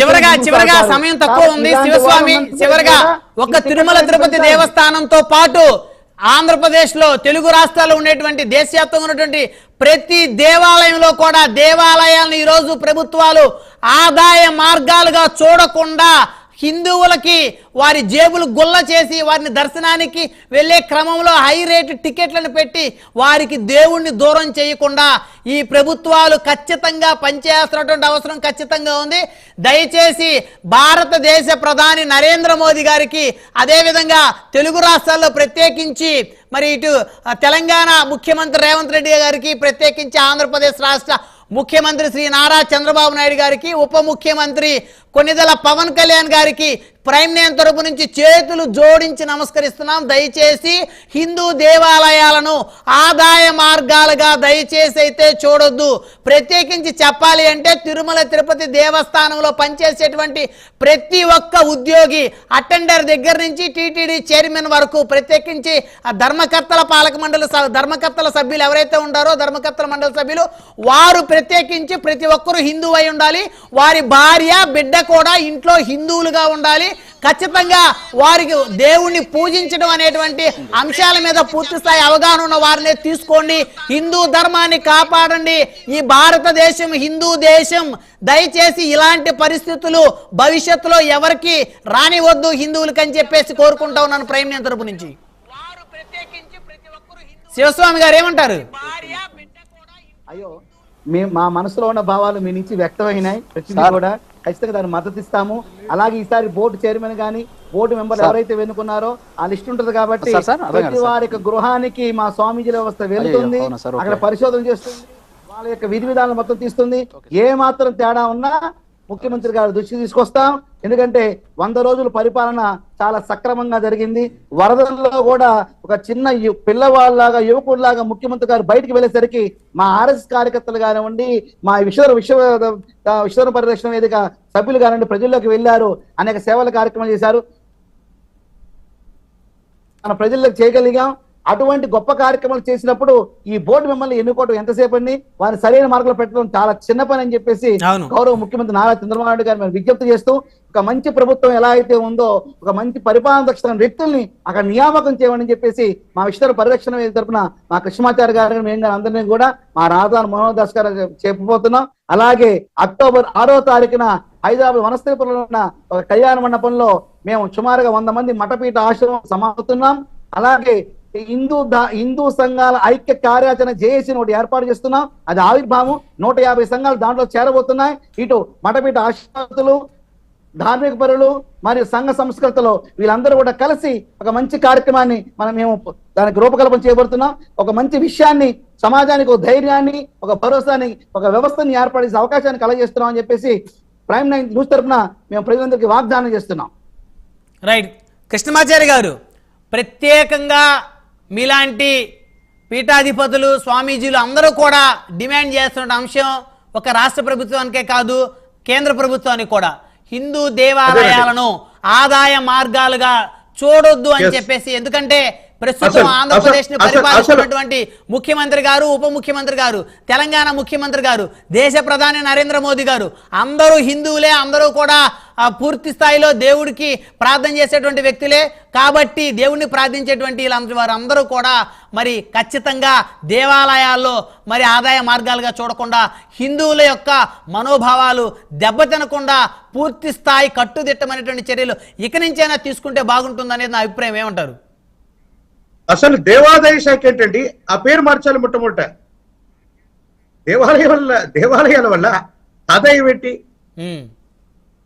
చివరగా చివరగా. సమయం తక్కువ ఉంది శివస్వామి చివరగా ఒక తిరుమల తిరుపతి. దేవస్థానంతో పాటు ఆంధ్రప్రదేశ్లో తెలుగు రాష్ట్రాల్లో ఉండేటువంటి దేశవ్యాప్తంగా ఉన్నటువంటి ప్రతి దేవాలయంలో కూడా దేవాలయాలను ఈరోజు ప్రభుత్వాలు ఆదాయ మార్గాలుగా చూడకుండా హిందువులకి వారి జేబులు గుల్ల చేసి వారిని దర్శనానికి వెళ్ళే క్రమంలో హై రేటు టికెట్లను పెట్టి వారికి దేవుణ్ణి దూరం చేయకుండా ఈ ప్రభుత్వాలు ఖచ్చితంగా పనిచేస్తున్నటువంటి అవసరం ఖచ్చితంగా ఉంది. దయచేసి భారతదేశ ప్రధాని నరేంద్ర మోదీ గారికి అదేవిధంగా తెలుగు రాష్ట్రాల్లో ప్రత్యేకించి మరి ఇటు తెలంగాణ ముఖ్యమంత్రి రేవంత్ రెడ్డి గారికి ప్రత్యేకించి ఆంధ్రప్రదేశ్ రాష్ట్ర ముఖ్యమంత్రి శ్రీ నారా చంద్రబాబు నాయుడు గారికి ఉప ముఖ్యమంత్రి కొన్నిదల పవన్ కళ్యాణ్ గారికి ప్రైమ్ నేమ్ తరపు నుంచి చేతులు జోడించి నమస్కరిస్తున్నాం. దయచేసి హిందూ దేవాలయాలను ఆదాయ మార్గాలుగా దయచేసి అయితే చూడొద్దు. ప్రత్యేకించి చెప్పాలి అంటే తిరుమల తిరుపతి దేవస్థానంలో పనిచేసేటువంటి ప్రతి ఒక్క ఉద్యోగి అటెండర్ దగ్గర నుంచి టీటీడీ చైర్మన్ వరకు ప్రత్యేకించి ధర్మకర్తల పాలక మండలి ధర్మకర్తల సభ్యులు ఎవరైతే ఉంటారో ధర్మకర్తల మండలి సభ్యులు వారు ప్రత్యేకించి ప్రతి ఒక్కరూ హిందువు అయి ఉండాలి. వారి భార్య బిడ్డ కూడా ఇంట్లో హిందువులుగా ఉండాలి. ఖచ్చితంగా వారికి దేవుణ్ణి పూజించడం అనేటువంటి అంశాల మీద పూర్తి స్థాయి అవగాహన ఉన్న వారినే తీసుకోండి. హిందూ ధర్మాన్ని కాపాడండి. ఈ భారతదేశం హిందూ దేశం. దయచేసి ఇలాంటి పరిస్థితులు భవిష్యత్తులో ఎవరికి రానివద్దు హిందువులకి అని చెప్పేసి కోరుకుంటా ఉన్నాను ప్రైమ్ నేను తరపు నుంచి. శివస్వామి గారు ఏమంటారు? అయ్యో. మీ మా మనసులో ఉన్న భావాలు మీ నుంచి వ్యక్తమైనాయి ప్రతిదీ. కూడా ఖచ్చితంగా దాన్ని మద్దతు ఇస్తాము అలాగే ఈసారి బోర్డు చైర్మన్ గాని బోర్డు మెంబర్. ఎవరైతే వెనుకున్నారో ఆ లిస్ట్ ఉంటది కాబట్టి ప్రతి. వారి యొక్క గృహానికి మా స్వామీజీ వ్యవస్థ వెళ్తుంది. అక్కడ పరిశోధన చేస్తుంది వాళ్ళ యొక్క విధి విధానాలు మొత్తం తీస్తుంది ఏ మాత్రం తేడా ఉన్నా ముఖ్యమంత్రి గారు దృష్టి తీసుకొస్తాం. ఎందుకంటే వంద రోజుల పరిపాలన చాలా సక్రమంగా జరిగింది. వరదల్లో కూడా ఒక చిన్న యు- పిల్లవాళ్ళలాగా యువకుడిలాగా ముఖ్యమంత్రి గారు బయటికి వెళ్ళేసరికి మా ఆర్ఎస్ కార్యకర్తలు కానివ్వండి మా విశ్వ విశ్వ విశ్వ పరిరక్షణ వేదిక సభ్యులు కానివ్వండి ప్రజల్లోకి వెళ్ళారు. అనేక సేవల కార్యక్రమం చేశారు. మన ప్రజలకు చేయగలిగాం. అటువంటి గొప్ప కార్యక్రమాలు చేసినప్పుడు ఈ బోర్డు మిమ్మల్ని ఎన్నుకోవడం ఎంతసేపు అండి వారిని సరైన మార్గంలో పెట్టడం చాలా చిన్న పని అని చెప్పేసి. గౌరవ ముఖ్యమంత్రి నారా చంద్రబాబు నాయుడు గారు మేము విజ్ఞప్తి చేస్తూ ఒక మంచి ప్రభుత్వం ఎలా అయితే ఉందో ఒక మంచి పరిపాలన దక్షత వ్యక్తుల్ని అక్కడ నియామకం చేయమని చెప్పేసి మా విషయ పరిరక్షణ తరపున మా కృష్ణమాచారి గారు మేము అందరినీ కూడా మా రాజధాని మనోహర్ దాస్ గారు చెప్పబోతున్నాం. అలాగే అక్టోబర్ ఆరో తారీఖున హైదరాబాద్ వనస్థలిపురంలో ఉన్న ఒక కళ్యాణ మండపంలో మేము సుమారుగా వంద మంది మఠపీఠ ఆశ్రమం సమాపుతున్నాం. అలాగే హిందూ దా- హిందూ సంఘాల ఐక్య కార్యాచరణ జేఏసీని ఒకటి ఏర్పాటు చేస్తున్నాం. అది ఆవిర్భావం. నూట యాభై సంఘాలు దాంట్లో చేరబోతున్నాయి. ఇటు మఠపీఠ ఆశ్రమతులు ధార్మిక పరులు మరియు సంఘ సంస్కృతలు వీళ్ళందరూ కూడా కలిసి ఒక మంచి కార్యక్రమాన్ని మనం మేము దానికి రూపకల్పన చేయబడుతున్నాం ఒక మంచి విషయాన్ని సమాజానికి ఒక ధైర్యాన్ని ఒక భరోసాని ఒక వ్యవస్థని ఏర్పాటు చేసే అవకాశాన్ని కలగజేస్తున్నాం అని చెప్పేసి ప్రైమ్ నైన్ న్యూస్ తరఫున మేము ప్రజలందరికీ వాగ్దానం చేస్తున్నాం. రైట్. కృష్ణమాచారి గారు ప్రత్యేకంగా మీలాంటి పీఠాధిపతులు స్వామీజీలు అందరూ కూడా డిమాండ్ చేస్తున్న అంశం ఒక రాష్ట్ర ప్రభుత్వానికే కాదు కేంద్ర ప్రభుత్వానికి కూడా హిందూ దేవాలయాలను ఆదాయ మార్గాలుగా చూడొద్దు అని. చెప్పేసి ఎందుకంటే ప్రస్తుతం ఆంధ్రప్రదేశ్ని పరిపాలిస్తున్నటువంటి ముఖ్యమంత్రి గారు ఉప ముఖ్యమంత్రి గారు తెలంగాణ ముఖ్యమంత్రి గారు దేశ ప్రధాని నరేంద్ర మోదీ గారు అందరూ హిందువులే అందరూ కూడా ఆ, పూర్తి స్థాయిలో దేవుడికి ప్రార్థన చేసేటువంటి వ్యక్తులే. కాబట్టి దేవుణ్ణి ప్రార్థించేటువంటి వీళ్ళందరూ వారందరూ కూడా మరి ఖచ్చితంగా దేవాలయాల్లో మరి ఆదాయ మార్గాలుగా చూడకుండా హిందువుల యొక్క మనోభావాలు దెబ్బతినకుండా పూర్తి స్థాయి కట్టుదిట్టమైనటువంటి చర్యలు ఇక నుంచైనా తీసుకుంటే బాగుంటుందనేది నా అభిప్రాయం. ఏమంటారు? అసలు దేవాదాయ శాఖ ఏంటండి? ఆ పేరు మార్చాలి మొట్టమొదట. దేవాలయం వల్ల దేవాలయాల వల్ల ఆదాయం ఏంటి.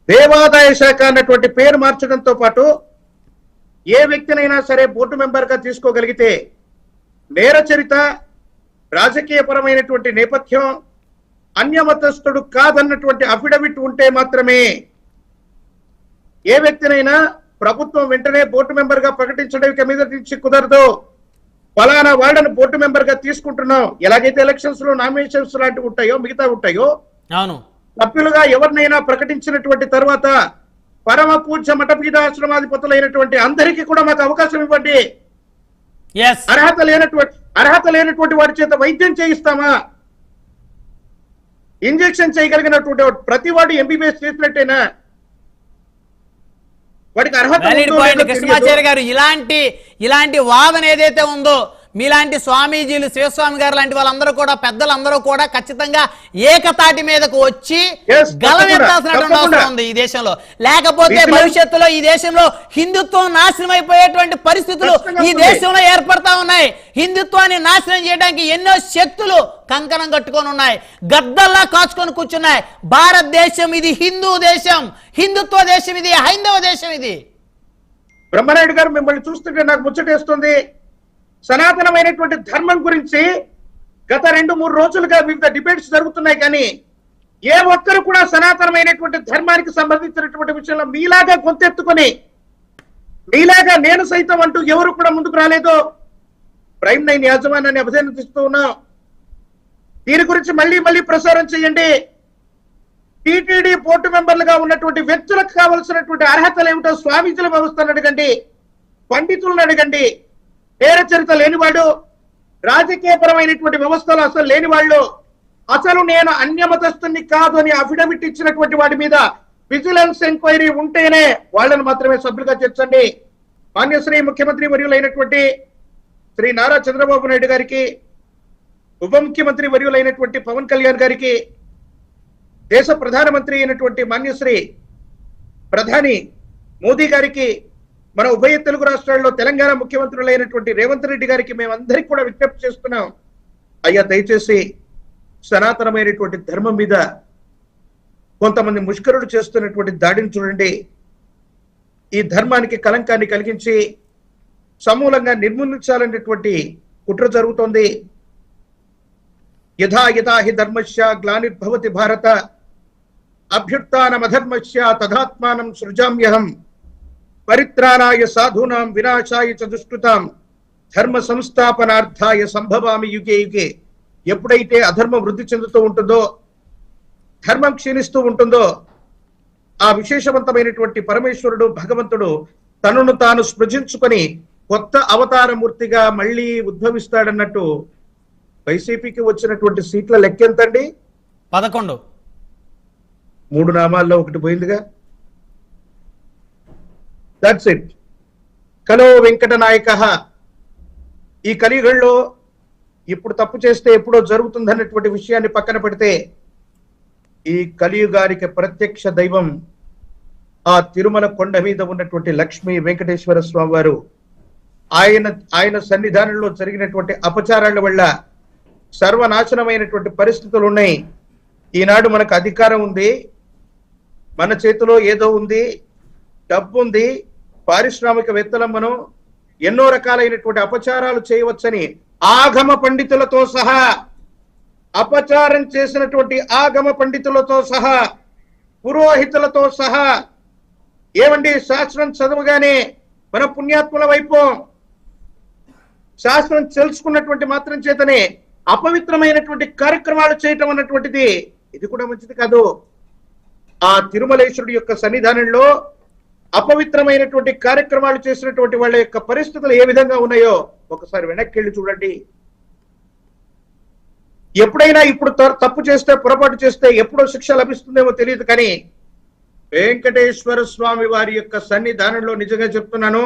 దేవాదాయ శాఖ అన్నటువంటి పేరు మార్చడంతో పాటు ఏ వ్యక్తినైనా సరే బోర్డు మెంబర్గా తీసుకోగలిగితే నేర చరిత రాజకీయ పరమైనటువంటి నేపథ్యం అన్యమతస్థుడు కాదన్నటువంటి అఫిడవిట్ ఉంటే మాత్రమే ఏ వ్యక్తినైనా ప్రభుత్వం వెంటనే బోర్డు మెంబర్గా ప్రకటించడం ఇక మీద నుంచి కుదరదు. ఫలానా వాళ్ళని బోర్డు మెంబర్గా తీసుకుంటున్నాం. ఎలాగైతే ఎలక్షన్స్లో నామినేషన్స్ లాంటివి ఉంటాయో మిగతా ఉంటాయో సభ్యులుగా ఎవరినైనా ప్రకటించినటువంటి తర్వాత పరమ పూజ్య మఠపీఠాశ్రమాధిపతులైనటువంటి అందరికీ కూడా మాకు అవకాశం ఇవ్వండి. అర్హత లేనటువంటి అర్హత లేనటువంటి వారి చేత వైద్యం చేయిస్తామా? ఇంజెక్షన్ చేయగలిగినటువంటి ప్రతి వాడు ఎంబీబీఎస్ చేసినట్టేనా? వాడికి అర్హత. గారు ఇలాంటి ఇలాంటి వాదన ఏదైతే ఉందో మీలాంటి స్వామీజీలు శివస్వామి గారు లాంటి వాళ్ళందరూ కూడా పెద్దలందరూ కూడా ఖచ్చితంగా ఏకతాటి మీదకు వచ్చి Yes, గలం తప్పకుండా, ఎత్తాల్సినటువంటి అవసరం. ఉంది ఈ దేశంలో. లేకపోతే భవిష్యత్తులో ఈ దేశంలో హిందుత్వం నాశనం అయిపోయేటువంటి పరిస్థితులు ఈ. దేశంలో ఏర్పడతా ఉన్నాయి. హిందుత్వాన్ని నాశనం చేయడానికి ఎన్నో శక్తులు కంకణం కట్టుకొని ఉన్నాయి. గద్దల్లా కాచుకొని కూర్చున్నాయి. భారతదేశం ఇది హిందూ దేశం. హిందుత్వ దేశం ఇది హైందవ దేశం ఇది. బ్రహ్మనాయుడు గారు మిమ్మల్ని చూస్తుంటే నాకు ముచ్చటేస్తుంది. సనాతనమైనటువంటి ధర్మం గురించి గత రెండు మూడు రోజులుగా వివిధ డిబేట్స్ జరుగుతున్నాయి కానీ ఏ ఒక్కరు కూడా సనాతనమైనటువంటి ధర్మానికి సంబంధించినటువంటి విషయంలో మీలాగా గొంతెత్తుకొని మీలాగా నేను సైతం అంటూ ఎవరు కూడా ముందుకు రాలేదు. ప్రైమ్ నైన్ యాజమాన్యాన్ని అభినందిస్తూ ఉన్నాం. దీని గురించి మళ్ళీ మళ్ళీ ప్రసారం చేయండి. టీటీడీ బోర్డు మెంబర్లుగా ఉన్నటువంటి వ్యక్తులకు కావలసినటువంటి అర్హతలు ఏమిటో స్వామీజీల వ్యవస్థను అడగండి పండితులను అడగండి. పేర చరిత లేనివాడు రాజకీయపరమైనటువంటి వ్యవస్థలు అసలు లేని వాళ్ళు అసలు నేను అన్యమతస్తుని కాదు అని అఫిడవిట్ ఇచ్చినటువంటి వాడి మీద విజిలెన్స్ ఎంక్వైరీ ఉంటేనే వాళ్ళని మాత్రమే సభ్యులుగా చేర్చండి. మాన్యశ్రీ ముఖ్యమంత్రి వర్యులైనటువంటి శ్రీ నారా చంద్రబాబు నాయుడు గారికి ఉప ముఖ్యమంత్రి వర్యులైనటువంటి పవన్ కళ్యాణ్ గారికి దేశ ప్రధానమంత్రి అయినటువంటి మాన్యశ్రీ ప్రధాని మోదీ గారికి మన ఉభయ తెలుగు రాష్ట్రాల్లో తెలంగాణ ముఖ్యమంత్రులైనటువంటి రేవంత్ రెడ్డి గారికి మేమందరికి కూడా విజ్ఞప్తి చేస్తున్నాం. అయ్యా దయచేసి సనాతనమైనటువంటి ధర్మం మీద కొంతమంది ముష్కరుడు చేస్తున్నటువంటి దాడిని చూడండి. ఈ ధర్మానికి కలంకాన్ని కలిగించి సమూలంగా నిర్మూలించాలనేటువంటి కుట్ర జరుగుతోంది. యథా యథా హి ధర్మస్య గ్లానిర్భవతి భారత అభ్యుత్నమధర్మస్య తథాత్మానం సృజామ్యహం. పరిత్రాణాయ సాధూనాం వినాశాయ చ దుష్కృతాం. ధర్మ సంస్థాపనార్థాయ సంభవామి యుగే యుగే. ఎప్పుడైతే అధర్మం వృద్ధి చెందుతూ ఉంటుందో ధర్మం క్షీణిస్తూ ఉంటుందో ఆ విశేషవంతమైనటువంటి పరమేశ్వరుడు భగవంతుడు తనను తాను సృజించుకొని కొత్త అవతారమూర్తిగా మళ్ళీ ఉద్భవిస్తాడన్నట్టు వైసీపీకి వచ్చినటువంటి సీట్ల లెక్కెంతండి? పదకొండు. మూడు నామాల్లో ఒకటి పోయిందిగా. దట్స్ ఇట్ కలో వెంకట నాయక. ఈ కలియుగంలో ఇప్పుడు తప్పు చేస్తే ఎప్పుడో జరుగుతుందన్నటువంటి విషయాన్ని పక్కన పెడితే ఈ కలియుగానికి ప్రత్యక్ష దైవం ఆ తిరుమల కొండ మీద ఉన్నటువంటి లక్ష్మీ వెంకటేశ్వర స్వామి వారు ఆయన ఆయన సన్నిధానంలో జరిగినటువంటి అపచారాల వల్ల సర్వనాశనమైనటువంటి పరిస్థితులు ఉన్నాయి. ఈనాడు మనకు అధికారం ఉంది. మన చేతిలో ఏదో ఉంది. డబ్బు ఉంది. పారిశ్రామికవేత్తలం మనం ఎన్నో రకాలైనటువంటి అపచారాలు చేయవచ్చని ఆగమ పండితులతో సహా అపచారం చేసినటువంటి ఆగమ పండితులతో సహా పురోహితులతో సహా ఏమండి శాస్త్రం చదవగానే మన పుణ్యాత్ముల వైపు శాస్త్రం తెలుసుకున్నటువంటి మాత్రం చేతనే అపవిత్రమైనటువంటి కార్యక్రమాలు చేయటం అన్నటువంటిది ఇది కూడా మంచిది కాదు. ఆ తిరుమలేశ్వరుడి యొక్క సన్నిధానంలో అపవిత్రమైనటువంటి కార్యక్రమాలు చేసినటువంటి వాళ్ళ యొక్క పరిస్థితులు ఏ విధంగా ఉన్నాయో ఒకసారి వెనక్కి వెళ్ళి చూడండి. ఎప్పుడైనా ఇప్పుడు తప్పు చేస్తే పొరపాటు చేస్తే ఎప్పుడో శిక్ష లభిస్తుందేమో తెలియదు కానీ వెంకటేశ్వర స్వామి వారి యొక్క సన్నిధానంలో నిజంగా చెప్తున్నాను.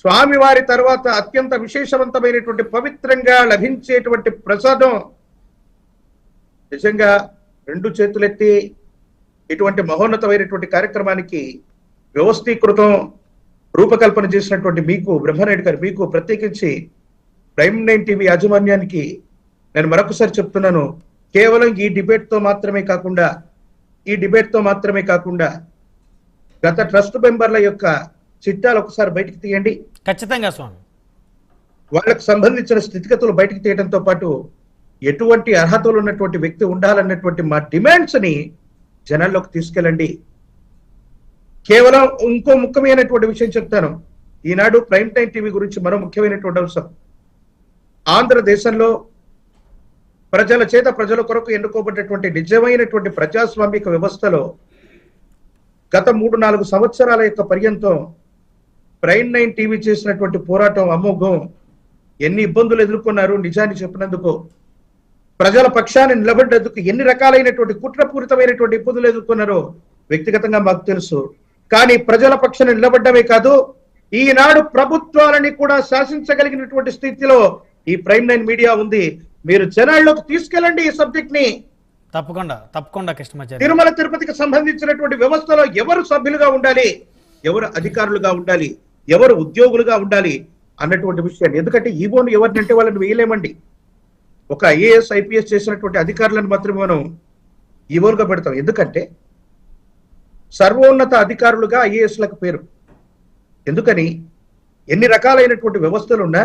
స్వామి వారి తర్వాత అత్యంత విశేషవంతమైనటువంటి పవిత్రంగా లభించేటువంటి ప్రసాదం నిజంగా రెండు చేతులెత్తి ఇటువంటి మహోన్నతమైనటువంటి కార్యక్రమానికి వ్యవస్థీకృతం రూపకల్పన చేసినటువంటి మీకు బ్రహ్మనాయుడు గారు మీకు ప్రత్యేకించి ప్రైమ్ నైన్ టీవీ యాజమాన్యానికి నేను మరొకసారి చెప్తున్నాను కేవలం ఈ డిబేట్తో మాత్రమే కాకుండా ఈ డిబేట్తో మాత్రమే కాకుండా గత ట్రస్ట్ మెంబర్ల యొక్క చిట్టాలు ఒకసారి బయటికి తీయండి. ఖచ్చితంగా స్వామి. వాళ్ళకు సంబంధించిన స్థితిగతులు బయటకు తీయడంతో పాటు ఎటువంటి అర్హతలు ఉన్నటువంటి వ్యక్తి ఉండాలన్నటువంటి మా డిమాండ్స్ని జనాల్లోకి తీసుకెళ్ళండి. కేవలం ఇంకో ముఖ్యమైనటువంటి విషయం చెప్తాను. ఈనాడు ప్రైమ్ టైం టీవీ గురించి మరో ముఖ్యమైనటువంటి అంశం. ఆంధ్రదేశంలో ప్రజల చేత ప్రజల కొరకు ఎన్నుకోబడ్డటువంటి నిజమైనటువంటి ప్రజాస్వామిక వ్యవస్థలో గత మూడు నాలుగు సంవత్సరాల యొక్క పర్యంతం ప్రైమ్ నైన్ టీవీ చేసినటువంటి పోరాటం అమోఘం ఎన్ని ఇబ్బందులు ఎదుర్కొన్నారు నిజాన్ని చెప్పినందుకు ప్రజల పక్షాన్ని నిలబడ్డందుకు ఎన్ని రకాలైనటువంటి కుట్రపూరితమైనటువంటి ఇబ్బందులు ఎదుర్కొన్నారో వ్యక్తిగతంగా మాకు తెలుసు. కానీ ప్రజల పక్షాన్ని నిలబడ్డమే కాదు ఈనాడు ప్రభుత్వాలని కూడా శాసించగలిగినటువంటి స్థితిలో ఈ ప్రైమ్ నైన్ మీడియా ఉంది. మీరు జనాల్లోకి తీసుకెళ్ళండి ఈ సబ్జెక్ట్ని తప్పకుండా తప్పకుండా కృష్ణమాచారి తిరుమల తిరుపతికి సంబంధించినటువంటి వ్యవస్థలో ఎవరు సభ్యులుగా ఉండాలి? ఎవరు అధికారులుగా ఉండాలి? ఎవరు ఉద్యోగులుగా ఉండాలి? అన్నటువంటి విషయాన్ని. ఎందుకంటే ఈవోను ఎవరినంటే వాళ్ళని వేయలేమండి. ఒక ఐఏఎస్ ఐపీఎస్ చేసినటువంటి అధికారులను మాత్రమే మనం ఈవోలుగా పెడతాం. ఎందుకంటే సర్వోన్నత అధికారులుగా ఐఏఎస్లకు పేరు. ఎందుకని? ఎన్ని రకాలైనటువంటి వ్యవస్థలు ఉన్నా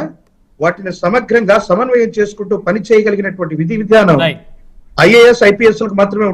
వాటిని సమగ్రంగా సమన్వయం చేసుకుంటూ పని చేయగలిగినటువంటి విధి విధానం ఐఏఎస్ ఐపీఎస్లకు మాత్రమే ఉంటుంది.